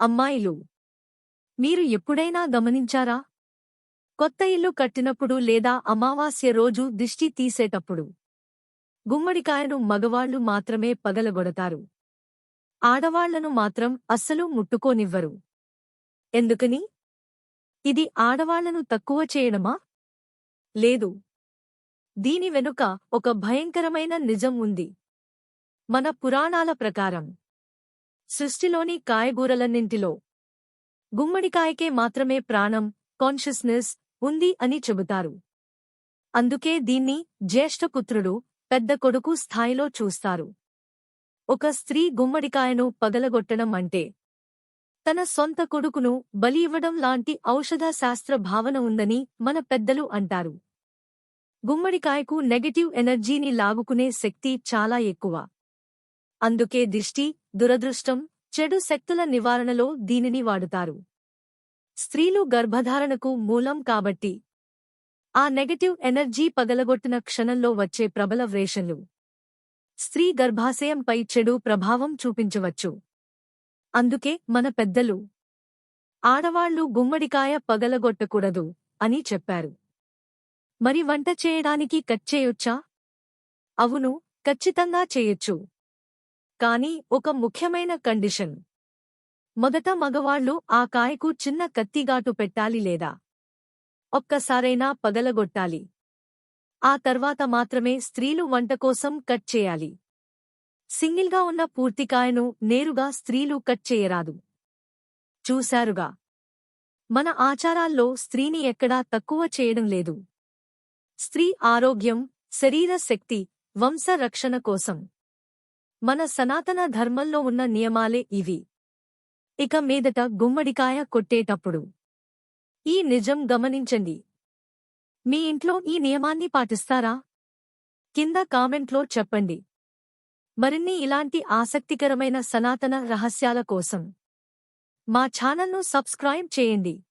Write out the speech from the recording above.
అమ్మాయిలు మీరు ఎప్పుడైనా గమనించారా? కొత్త ఇల్లు కట్టినప్పుడు లేదా అమావాస్య రోజు దిష్టి తీసేటప్పుడు గుమ్మడికాయను మగవాళ్ళు మాత్రమే పగలగొడతారు. ఆడవాళ్ళను మాత్రం అస్సలు ముట్టుకోనివ్వరు. ఎందుకని? ఇది ఆడవాళ్ళను తక్కువ చేయడమా? లేదు. దీని వెనుక ఒక భయంకరమైన నిజం ఉంది. మన పురాణాల ప్రకారం సృష్టిలోని కాయగూరలన్నింటిలో. గుమ్మడికాయకే మాత్రమే ప్రాణం కాన్షియస్నెస్ ఉంది అని చెబుతారు. అందుకే దీన్ని జ్యేష్ఠపుత్రుడు పెద్ద కొడుకు స్థాయిలో చూస్తారు. ఒక స్త్రీ గుమ్మడికాయను పగలగొట్టడం అంటే తన సొంత కొడుకును బలి ఇవ్వడం లాంటి ఔషధ శాస్త్ర భావన ఉందని మన పెద్దలు అంటారు. గుమ్మడికాయకు నెగటివ్ ఎనర్జీని లాగుకునే శక్తి చాలా ఎక్కువ. అందుకే దిష్టి దురదృష్టం చెడు శక్తుల నివారణలో దీనిని వాడుతారు. స్త్రీలు గర్భధారణకు మూలం కాబట్టి ఆ నెగటివ్ ఎనర్జీ పగలగొట్టిన క్షణంలో వచ్చే ప్రబల వ్రేషన్లు స్త్రీ గర్భాశయంపై చెడు ప్రభావం చూపించవచ్చు. అందుకే మన పెద్దలు ఆడవాళ్ళు గుమ్మడికాయ పగలగొట్టకూడదు అని చెప్పారు. మరి వంట చేయడానికి కట్ చేయొచ్చా? అవును ఖచ్చితంగా చేయొచ్చు. కానీ ఒక ముఖ్యమైన కండిషన్. మొదట మగవాళ్ళు ఆ కాయకు చిన్న కత్తిగాటు పెట్టాలి లేదా? ఒక్కసారైనా పగలగొట్టాలి. ఆ తర్వాత మాత్రమే స్త్రీలు వంట కోసం కట్ చేయాలి. సింగిల్గా ఉన్న పూర్తికాయను నేరుగా స్త్రీలు కట్ చేయరాదు. చూశారుగా? మన ఆచారాల్లో స్త్రీని ఎక్కడా తక్కువ చేయడం లేదు. స్త్రీ ఆరోగ్యం శరీర శక్తి వంశ రక్షణ కోసం. మన సనాతన ధర్మంలో ఉన్న నియమాలే ఇవి. ఇక మీదట గుమ్మడికాయ కొట్టేటప్పుడు. ఈ నిజం గమనించండి. మీ ఇంట్లో ఈ నియమాన్ని పాటిస్తారా? కింద కామెంట్లో చెప్పండి. మరిన్ని ఇలాంటి ఆసక్తికరమైన సనాతన రహస్యాల కోసం మా ఛానల్ను సబ్స్క్రైబ్ చేయండి.